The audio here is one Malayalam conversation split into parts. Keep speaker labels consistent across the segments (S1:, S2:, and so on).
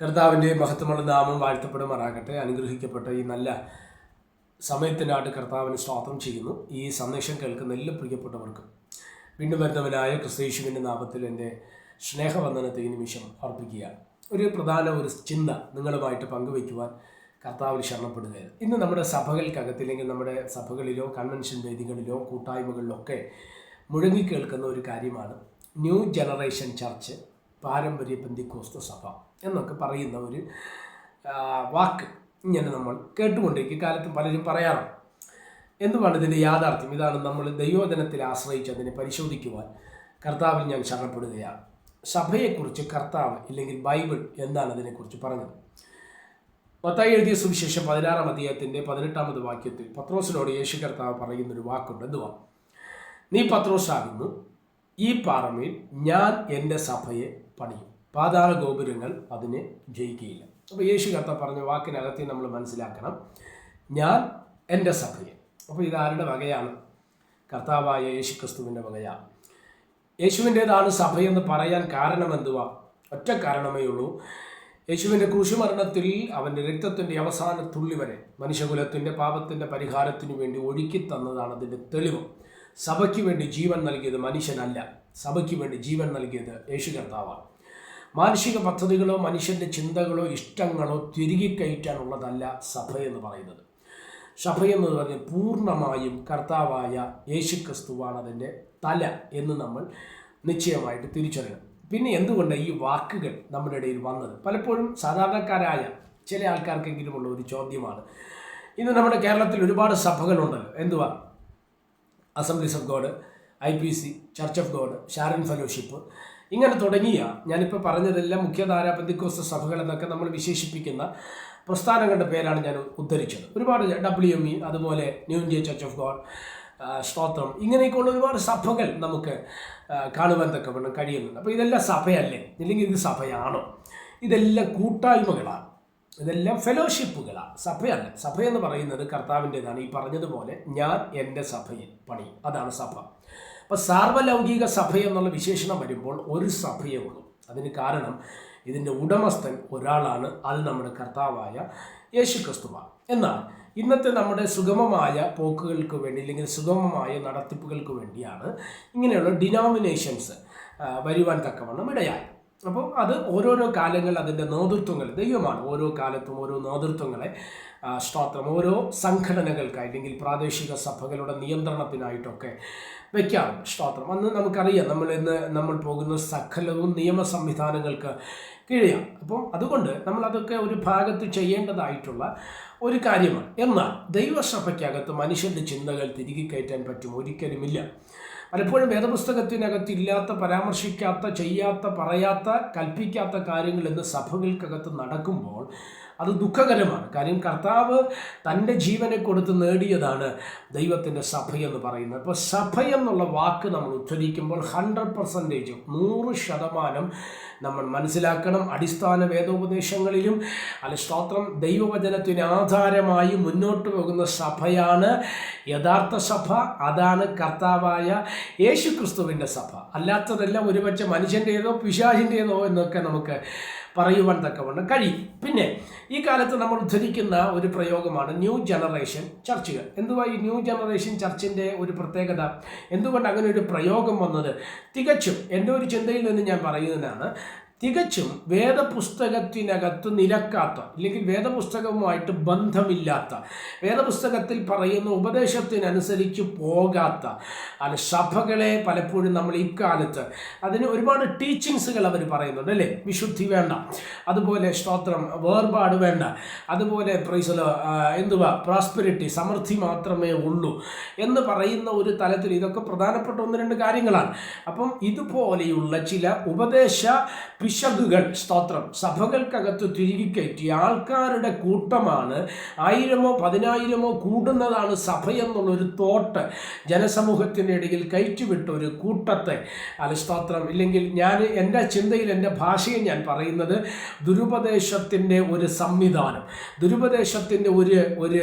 S1: കർത്താവിന്റെ മഹത്വമുള്ള നാമം വാഴ്ത്തപ്പെടുമാറാകട്ടെ. അനുഗ്രഹിക്കപ്പെട്ട ഈ നല്ല സമയത്തിനായിട്ട് കർത്താവിന് സ്തോത്രം ചെയ്യുന്നു. ഈ സന്ദേശം കേൾക്കുന്ന എല്ലാ പ്രിയപ്പെട്ടവർക്കും. വീണ്ടും വരുന്നവനായ ക്രിസ്തേശുവിന്റെ നാമത്തിൽ എന്റെ സ്നേഹവന്ദനത്തെ ഈ നിമിഷം അർപ്പിക്കുകയാണ്. ഒരു പ്രധാന ഒരു ചിന്ത നിങ്ങളുമായിട്ട് പങ്കുവയ്ക്കുവാൻ കർത്താവിൽ ശരണപ്പെടുകയാണ്. ഇന്ന് നമ്മുടെ സഭകൾക്കകത്ത് ഇല്ലെങ്കിൽ നമ്മുടെ സഭകളിലോ കൺവെൻഷൻ വേദികളിലോ കൂട്ടായ്മകളിലോ ഒക്കെ മുഴങ്ങിക്കേൾക്കുന്ന ഒരു കാര്യമാണ് ന്യൂ ജനറേഷൻ ചർച്ച് പാരമ്പര്യ ബന്ധിക്കോസ്ത സഭ. എന്നൊക്കെ പറയുന്ന ഒരു വാക്ക് ഇങ്ങനെ നമ്മൾ കേട്ടുകൊണ്ടിരിക്കും. കാലത്തും പലരും പറയാറുണ്ട്. എന്തുമാണ് ഇതിന്റെ യാഥാർത്ഥ്യം? ഇതാണ് നമ്മൾ ദൈവോധനത്തിൽ ആശ്രയിച്ച് അതിനെ പരിശോധിക്കുവാൻ കർത്താവിൽ ഞാൻ ശരണപ്പെടുകയാണ്. സഭയെക്കുറിച്ച് കർത്താവ് ഇല്ലെങ്കിൽ ബൈബിൾ എന്താണ് അതിനെക്കുറിച്ച് പറഞ്ഞത്? മത്തായി എഴുതിയ സുവിശേഷം പതിനാറാം അധ്യായത്തിന്റെ പതിനെട്ടാമത് വാക്യത്തിൽ പത്രോസിനോട് യേശു കർത്താവ് പറയുന്നൊരു വാക്കുണ്ട്. എന്തുവാ? നീ പത്രോസാകുന്നു ഈ പാറമേൽ ഞാൻ എന്റെ സഭയെ പണിയും. പാതാള ഗോപുരങ്ങൾ അതിനെ ജയിക്കുകയില്ല. അപ്പോൾ യേശു കത്ത പറഞ്ഞ വാക്കിനകത്തെ നമ്മൾ മനസ്സിലാക്കണം ഞാൻ എന്റെ സഭയെ. അപ്പോൾ ഇതാരുടെ വകയാണ്? കർത്താവായ യേശു ക്രിസ്തുവിന്റെ വകയാണ് യേശുവിന്റേതാണ് സഭയെന്ന് പറയാൻ കാരണം എന്തുവാ? ഒറ്റ കാരണമേ ഉള്ളൂ. യേശുവിന്റെ ക്രൂശുമരണത്തിൽ അവന്റെ രക്തത്തിന്റെ അവസാന തുള്ളി വരെ മനുഷ്യകുലത്തിന്റെ പാപത്തിന്റെ പരിഹാരത്തിനു വേണ്ടി ഒഴുക്കി തന്നതാണ് അതിന്റെ തെളിവ്. സഭയ്ക്ക് വേണ്ടി ജീവൻ നൽകിയത് മനുഷ്യനല്ല. സഭയ്ക്ക് വേണ്ടി ജീവൻ നൽകിയത് യേശു കർത്താവാണ്. മാനുഷിക പദ്ധതികളോ മനുഷ്യന്റെ ചിന്തകളോ ഇഷ്ടങ്ങളോ തിരികെ കയറ്റാനുള്ളതല്ല സഭ എന്ന് പറയുന്നത്. സഭയെന്ന് പറഞ്ഞാൽ പൂർണമായും കർത്താവായ യേശു ക്രിസ്തുവാണ് അതിന്റെ തല എന്ന് നമ്മൾ നിശ്ചയമായിട്ട് തിരിച്ചറിയണം. പിന്നെ എന്തുകൊണ്ട് ഈ വാക്കുകൾ നമ്മുടെ ഇടയിൽ വന്നത്? പലപ്പോഴും സാധാരണക്കാരായ ചില ആൾക്കാർക്കെങ്കിലുമുള്ള ഒരു ചോദ്യമാണ്. ഇന്ന് നമ്മുടെ കേരളത്തിൽ ഒരുപാട് സഭകളുണ്ടല്ലോ. എന്തുവാ? Assemblies of God I P C Church of God Sharon Fellowship ഇങ്ങനെ തുടങ്ങിയ ഞാനിപ്പോൾ പറഞ്ഞതെല്ലാം മുഖ്യധാര ബന്ധിക്കോസ്ത സഭകൾ എന്നൊക്കെ നമ്മൾ വിശേഷിപ്പിക്കുന്ന പ്രസ്ഥാനങ്ങളുടെ പേരാണ് ഞാൻ ഉദ്ധരിച്ചത്. ഒരുപാട് ഡബ്ല്യു എം ഇ അതുപോലെ New India Church of God സ്തോത്രം ഇങ്ങനെയൊക്കെയുള്ള ഒരുപാട് സഭകൾ നമുക്ക് കാണുവാൻ തക്കവണ്ണം കഴിയുന്നുണ്ട്. അപ്പോൾ ഇതെല്ലാം സഭയല്ലേ? ഇല്ലെങ്കിൽ ഇത് സഭയാണോ? ഇതെല്ലാം കൂട്ടായ്മകളാണ്. ഇതെല്ലാം ഫെലോഷിപ്പുകളാണ്. സഭയല്ല. സഭ എന്ന് പറയുന്നത് കർത്താവിന്റെതാണ്. ഈ പറഞ്ഞതുപോലെ ഞാൻ എന്റെ സഭയിൽ പണി അതാണ് സഭ. അപ്പോൾ സാർവലൗകിക സഭ എന്നുള്ള വിശേഷണം വരുമ്പോൾ ഒരു സഭയേ ഉള്ളൂ. അതിന് കാരണം ഇതിന്റെ ഉടമസ്ഥൻ ഒരാളാണ് അത് നമ്മുടെ കർത്താവായ യേശു ക്രിസ്തുവാണ് എന്നാൽ ഇന്നത്തെ നമ്മുടെ സുഗമമായ പോക്കുകൾക്ക് വേണ്ടി അല്ലെങ്കിൽ സുഗമമായ നടത്തിപ്പുകൾക്ക് വേണ്ടിയാണ് ഇങ്ങനെയുള്ള ഡിനോമിനേഷൻസ് വരുവാൻ തക്കവണ്ണം ഇടയായി അപ്പോൾ അത് ഓരോരോ കാലങ്ങൾ അതിന്റെ നേതൃത്വങ്ങൾ ദൈവമാണ് ഓരോ കാലത്തും ഓരോ നേതൃത്വങ്ങളെ സ്തോത്രം. ഓരോ സംഘടനകൾക്ക് അല്ലെങ്കിൽ പ്രാദേശിക സഭകളുടെ നിയന്ത്രണത്തിനായിട്ടൊക്കെ വെക്കാം. സ്തോത്രം. അന്ന് നമുക്കറിയാം നമ്മൾ ഇന്ന് നമ്മൾ പോകുന്ന സകലവും നിയമ സംവിധാനങ്ങൾക്ക് കീഴെയാണ് അപ്പം അതുകൊണ്ട് നമ്മളതൊക്കെ ഒരു ഭാഗത്ത് ചെയ്യേണ്ടതായിട്ടുള്ള ഒരു കാര്യമാണ്. എന്നാൽ ദൈവസഭയ്ക്കകത്ത് മനുഷ്യന്റെ ചിന്തകൾ തിരികെ കയറ്റാൻ പറ്റും ഒരിക്കലുമില്ല. പലപ്പോഴും വേദപുസ്തകത്തിനകത്ത് ഇല്ലാത്ത പരാമർശിക്കാത്ത ചെയ്യാത്ത പറയാത്ത കൽപ്പിക്കാത്ത കാര്യങ്ങൾ ഇന്ന് സഭകൾക്കകത്ത് നടക്കുമ്പോൾ അത് ദുഃഖകരമാണ്. കാര്യം കർത്താവ് തന്റെ ജീവനെ കൊടുത്ത് നേടിയതാണ് ദൈവത്തിന്റെ സഭയെന്ന് പറയുന്നത്. അപ്പോൾ സഭ എന്നുള്ള വാക്ക് നമ്മൾ ഉച്ചരിക്കുമ്പോൾ ഹൺഡ്രഡ് പെർസെന്റേജ് നൂറ് ശതമാനം നമ്മൾ മനസ്സിലാക്കണം. അടിസ്ഥാന വേദോപദേശങ്ങളിലും അല്ല സ്തോത്രം ദൈവവചനത്തിന് ആധാരമായി മുന്നോട്ട് പോകുന്ന സഭയാണ് യഥാർത്ഥ സഭ. അതാണ് കർത്താവായ യേശു ക്രിസ്തുവിന്റെ സഭ. അല്ലാത്തതെല്ലാം ഒരുപക്ഷെ മനുഷ്യന്റേതോ പിശാചിന്റേതോ എന്നൊക്കെ നമുക്ക് പറയുവാൻ തക്കവണ്ണം കഴിയും. പിന്നെ ഈ കാലത്ത് നമ്മൾ ഉദ്ധരിക്കുന്ന ഒരു പ്രയോഗമാണ് ന്യൂ ജനറേഷൻ ചർച്ചുകൾ. എന്തുവാ ഈ ന്യൂ ജനറേഷൻ ചർച്ചിന്റെ ഒരു പ്രത്യേകത? എന്തുകൊണ്ട് അങ്ങനെ ഒരു പ്രയോഗം വന്നത്? തികച്ചും എന്റെ ഒരു ചിന്തയിൽ നിന്ന് ഞാൻ പറയുന്നതാണ് തികച്ചും വേദപുസ്തകത്തിനകത്ത് നിരക്കാത്ത അല്ലെങ്കിൽ വേദപുസ്തകവുമായിട്ട് ബന്ധമില്ലാത്ത വേദപുസ്തകത്തിൽ പറയുന്ന ഉപദേശത്തിനനുസരിച്ച് പോകാത്ത അല്ല സഭകളെ പലപ്പോഴും നമ്മൾ ഇക്കാലത്ത് അതിന് ഒരുപാട് ടീച്ചിങ്സുകൾ അവർ പറയുന്നുണ്ട് അല്ലേ? വിശുദ്ധി വേണ്ട അതുപോലെ സ്തോത്രം വേർപാട് വേണ്ട അതുപോലെ പ്രൈസലോ എന്തുവാ? പ്രോസ്പെരിറ്റി സമൃദ്ധി മാത്രമേ ഉള്ളൂ എന്ന് പറയുന്ന ഒരു തലത്തിൽ ഇതൊക്കെ പ്രധാനപ്പെട്ട ഒന്ന് രണ്ട് കാര്യങ്ങളാണ്. അപ്പം ഇതുപോലെയുള്ള ചില ഉപദേശ പിശകുകൾ സ്തോത്രം. സഭകൾക്കകത്ത് തിരികെ കയറ്റി ആൾക്കാരുടെ കൂട്ടമാണ് ആയിരമോ പതിനായിരമോ കൂടുന്നതാണ് സഭ എന്നുള്ളൊരു തോട്ട് ഇടയിൽ കയറ്റിവിട്ട ഒരു കൂട്ടത്തെ. അല്ല സ്തോത്രം. ഇല്ലെങ്കിൽ ഞാൻ എന്റെ ചിന്തയിൽ എന്റെ ഭാഷയിൽ ഞാൻ പറയുന്നത് ദുരുപദേശത്തിന്റെ ഒരു സംവിധാനം. ദുരുപദേശത്തിന്റെ ഒരു ഒരു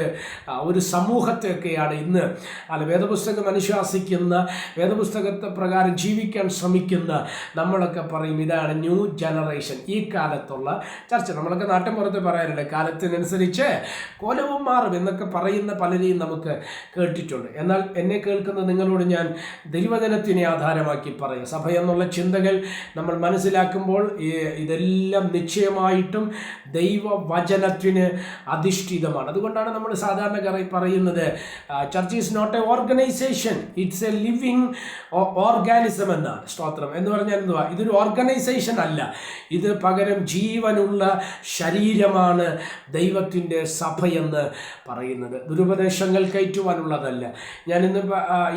S1: ഒരു സമൂഹത്തെയൊക്കെയാണ് ഇന്ന് അല്ല വേദപുസ്തകം അനുശാസിക്കുന്ന വേദപുസ്തകത്തെ പ്രകാരം ജീവിക്കാൻ ശ്രമിക്കുന്ന നമ്മളൊക്കെ പറയും ഇതാണ് ന്യൂ ജനറേഷൻ ഈ കാലത്തുള്ള ചർച്ച. നമ്മളൊക്കെ നാട്ടിൻ പുറത്ത് പറയാറുണ്ട് കാലത്തിനനുസരിച്ച് കോലവും മാറും എന്നൊക്കെ പറയുന്ന പലരെയും നമുക്ക് കേട്ടിട്ടുണ്ട്. എന്നാൽ എന്നെ കേൾക്കുന്ന നിങ്ങളോട് ഞാൻ ദൈവജനത്തിനെ ആധാരമാക്കി പറയും. സഭ എന്നുള്ള ചിന്തകൾ നമ്മൾ മനസ്സിലാക്കുമ്പോൾ ഇതെല്ലാം നിശ്ചയമായിട്ടും ദൈവവചനത്തിന് അധിഷ്ഠിതമാണ്. അതുകൊണ്ടാണ് നമ്മൾ സാധാരണ പറയുന്നത് church is not a organization it's a living organism എന്നാണ്. സ്തോത്രം. എന്ന് പറഞ്ഞാൽ എന്തുവാ? ഇതൊരു ഓർഗനൈസേഷൻ അല്ല. ഇത് പകരം ജീവനുള്ള ശരീരമാണ് ദൈവത്തിന്റെ സഭയെന്ന് പറയുന്നത്. ദുരുപദേശങ്ങൾ കയറ്റുവാനുള്ളതല്ല. ഞാൻ ഇന്ന്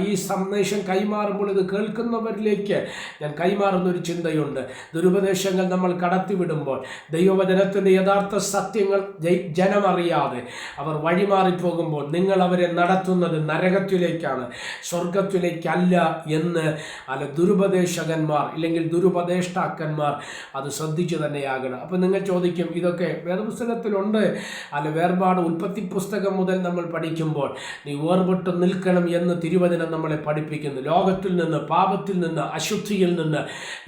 S1: ഈ സന്ദേശം കൈമാറുമ്പോൾ ഇത് കേൾക്കുന്നവരിലേക്ക് ഞാൻ കൈമാറുന്ന ഒരു ചിന്തയുണ്ട്. ദുരുപദേശങ്ങൾ നമ്മൾ കടത്തിവിടുമ്പോൾ ദൈവവചനത്തിന്റെ യഥാർത്ഥ സത്യങ്ങൾ ജനമറിയാതെ അവർ വഴിമാറിപ്പോകുമ്പോൾ നിങ്ങൾ അവരെ നടത്തുന്നത് നരകത്തിലേക്കാണ് സ്വർഗത്തിലേക്കല്ല എന്ന് അല്ല ദുരുപദേശകന്മാർ ഇല്ലെങ്കിൽ ദുരുപദേഷ്ടാക്കന്മാർ അത് ശ്രദ്ധിച്ച് തന്നെയാകണം. അപ്പം നിങ്ങൾ ചോദിക്കും ഇതൊക്കെ വേദപുസ്തകത്തിലുണ്ട്. അല്ല വേർപാട് ഉൽപ്പത്തി പുസ്തകം മുതൽ നമ്മൾ പഠിക്കുമ്പോൾ നീ വേർപെട്ട് നിൽക്കണം എന്ന് തിരുവചനം നമ്മളെ പഠിപ്പിക്കുന്നു. ലോകത്തിൽ നിന്ന് പാപത്തിൽ നിന്ന് അശുദ്ധിയിൽ നിന്ന്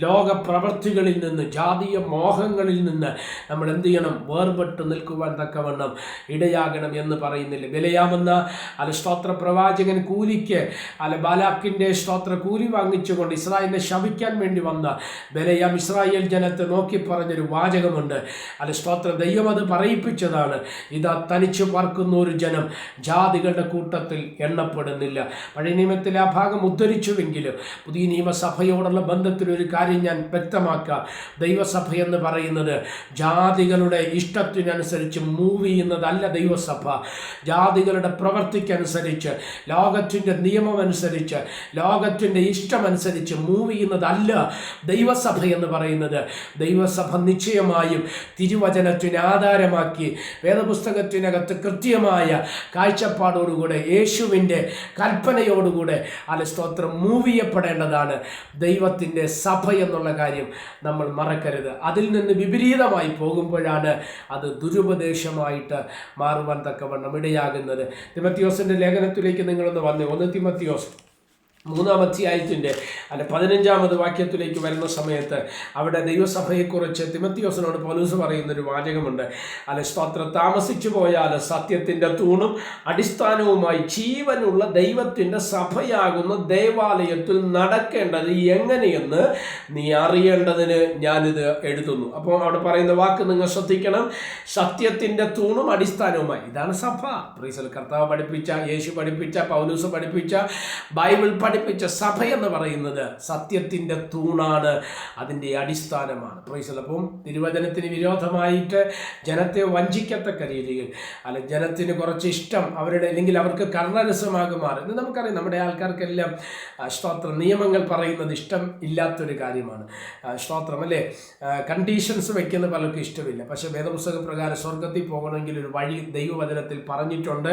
S1: ലോക പ്രവൃത്തികളിൽ നിന്ന് ജാതീയ മോഹങ്ങളിൽ നിന്ന് നമ്മൾ എന്ത് ചെയ്യണം? വേർപെട്ട് നിൽക്കുവാൻ തക്കവണ്ണം ഇടയാകണം എന്ന് പറയുന്നില്ല. വിലയാമെന്ന അല്ല സ്തോത്ര പ്രവാചകൻ കൂലിക്ക് അല്ല ബാലാക്കിന്റെ സ്തോത്ര കൂലി വാങ്ങിച്ചുകൊണ്ട് ഇസ്രായേലിനെ ശവിക്കാൻ വേണ്ടി വന്ന ബലയാം ഇസ്രായേൽ ജനത്തെ നോക്കി പറഞ്ഞൊരു വാചകമുണ്ട്. അല്ല സ്തോത്ര. ദൈവം അത് പറയിപ്പിച്ചതാണ്. ഇതാ തനിച്ചു പറക്കുന്ന ഒരു ജനം ജാതികളുടെ കൂട്ടത്തിൽ എണ്ണപ്പെടുന്നില്ല. പഴയ നിയമത്തിൽ ആ ഭാഗം ഉദ്ധരിച്ചുവെങ്കിലും പുതിയ നിയമസഭയോടുള്ള ബന്ധത്തിൽ ഒരു കാര്യം ഞാൻ വ്യക്തമാക്കാം. ദൈവസഭ എന്ന് പറയുന്നത് ജാതികളുടെ ഇഷ്ടത്തിനനുസരിച്ച് മൂവ് ചെയ്യുന്നതല്ല ദൈവസഭ. ജാതികളുടെ പ്രവർത്തിക്കനുസരിച്ച് ലോകത്തിന്റെ നിയമമനുസരിച്ച് ലോകത്തിന്റെ ഇഷ്ടമനുസരിച്ച് മൂവ് ചെയ്യുന്നതല്ല ദൈവസഭ എന്ന് പറയുന്നത്. ദൈവസഭ നിശ്ചയമായും തിരുവചനത്തിന് ആധാരമാക്കി വേദപുസ്തകത്തിനകത്ത് കൃത്യമായ കാഴ്ചപ്പാടോടുകൂടെ യേശുവിന്റെ കൽപ്പനയോടുകൂടെ അല്ല സ്തോത്രം മൂവ് ചെയ്യപ്പെടേണ്ടതാണ് ദൈവത്തിന്റെ സഭ എന്നുള്ള കാര്യം നമ്മൾ മറക്കരുത്. അതിൽ നിന്ന് വിപരീതമായി പോകുമ്പോഴാണ് അത് ദുരുപദേശമായിട്ട് മാറുവാൻ തക്കവണ്ണം ഇടയാകുന്നത്. തിമത്തിയോസിന്റെ ലേഖനത്തിലേക്ക് നിങ്ങളൊന്ന് വന്നു. ഒന്ന് തിമത്തിയോസ് മൂന്നാം അധ്യായത്തിന്റെ അല്ല പതിനഞ്ചാമത് വാക്യത്തിലേക്ക് വരുന്ന സമയത്ത് അവിടെ ദൈവസഭയെക്കുറിച്ച് തിമത്തിയോസിനോട് പോലീസ് പറയുന്നൊരു വാചകമുണ്ട്. അല്ല സ്തോത്ര താമസിച്ചു പോയാൽ സത്യത്തിന്റെ തൂണും അടിസ്ഥാനവുമായി ജീവനുള്ള ദൈവത്തിന്റെ സഭയാകുന്ന ദേവാലയത്തിൽ നടക്കേണ്ടത് എങ്ങനെയെന്ന് നീ അറിയേണ്ടതിന് ഞാനിത് എഴുതുന്നു. അപ്പോൾ അവിടെ പറയുന്ന വാക്ക് നിങ്ങൾ ശ്രദ്ധിക്കണം. സത്യത്തിന്റെ തൂണും അടിസ്ഥാനവുമായി. ഇതാണ് സഭ. പ്രീസൽ കർത്താവ് പഠിപ്പിച്ച യേശു പഠിപ്പിച്ച പൗലൂസ് പഠിപ്പിച്ച ബൈബിൾ പഠിപ്പിച്ച സഭ എന്ന് പറയുന്നത് സത്യത്തിന്റെ തൂണാണ് അതിന്റെ അടിസ്ഥാനമാണ്. പ്രൈസലപ്പം തിരുവചനത്തിന് വിരോധമായിട്ട് ജനത്തെ വഞ്ചിക്കത്തക്ക രീതിയിൽ അല്ല ജനത്തിന് കുറച്ച് ഇഷ്ടം അവരുടെ അല്ലെങ്കിൽ അവർക്ക് കർണരസമാകുമാർ എന്ന് നമുക്കറിയാം. നമ്മുടെ ആൾക്കാർക്കെല്ലാം സ്തോത്ര നിയമങ്ങൾ പറയുന്നത് ഇഷ്ടം ഇല്ലാത്തൊരു കാര്യമാണ്. സ്തോത്രം അല്ലേ? കണ്ടീഷൻസ് വെക്കുന്ന പലർക്കും ഇഷ്ടമില്ല. പക്ഷേ വേദപുസ്തക പ്രകാരം സ്വർഗത്തിൽ പോകണമെങ്കിൽ ഒരു വഴി ദൈവവചനത്തിൽ പറഞ്ഞിട്ടുണ്ട്.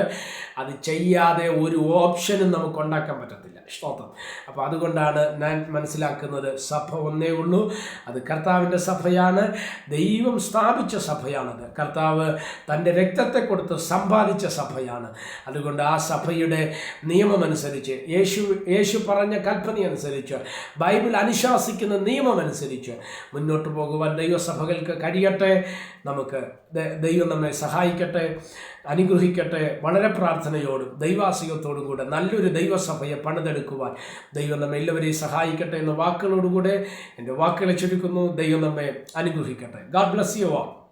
S1: അത് ചെയ്യാതെ ഒരു ഓപ്ഷനും നമുക്ക് ഉണ്ടാക്കാൻ പറ്റത്തില്ല. സ്തോത്രം. അപ്പോൾ അതുകൊണ്ടാണ് ഞാൻ മനസ്സിലാക്കുന്നത് സഭ ഒന്നേ ഉള്ളൂ. അത് കർത്താവിന്റെ സഭയാണ്. ദൈവം സ്ഥാപിച്ച സഭയാണത്. കർത്താവ് തന്റെ രക്തത്തെ കൊടുത്ത് സമ്പാദിച്ച സഭയാണ്. അതുകൊണ്ട് ആ സഭയുടെ നിയമമനുസരിച്ച് യേശു യേശു പറഞ്ഞ കൽപ്പനയനുസരിച്ച് ബൈബിൾ അനുശാസിക്കുന്ന നിയമമനുസരിച്ച് മുന്നോട്ട് പോകുവാൻ ദൈവസഭകൾക്ക് കഴിയട്ടെ. നമുക്ക് ദൈവം നമ്മെ സഹായിക്കട്ടെ. അനുഗ്രഹിക്കട്ടെ. വളരെ പ്രാർത്ഥനയോടും ദൈവാസികത്തോടും കൂടെ നല്ലൊരു ദൈവസഭയെ പണിതെടുക്കുവാൻ ദൈവം നമ്മെ എല്ലാവരെയും സഹായിക്കട്ടെ എന്ന വാക്കുകളോടുകൂടെ എന്റെ വാക്കുകളെ ചുരുക്കുന്നു. ദൈവം നമ്മെ അനുഗ്രഹിക്കട്ടെ. God bless you all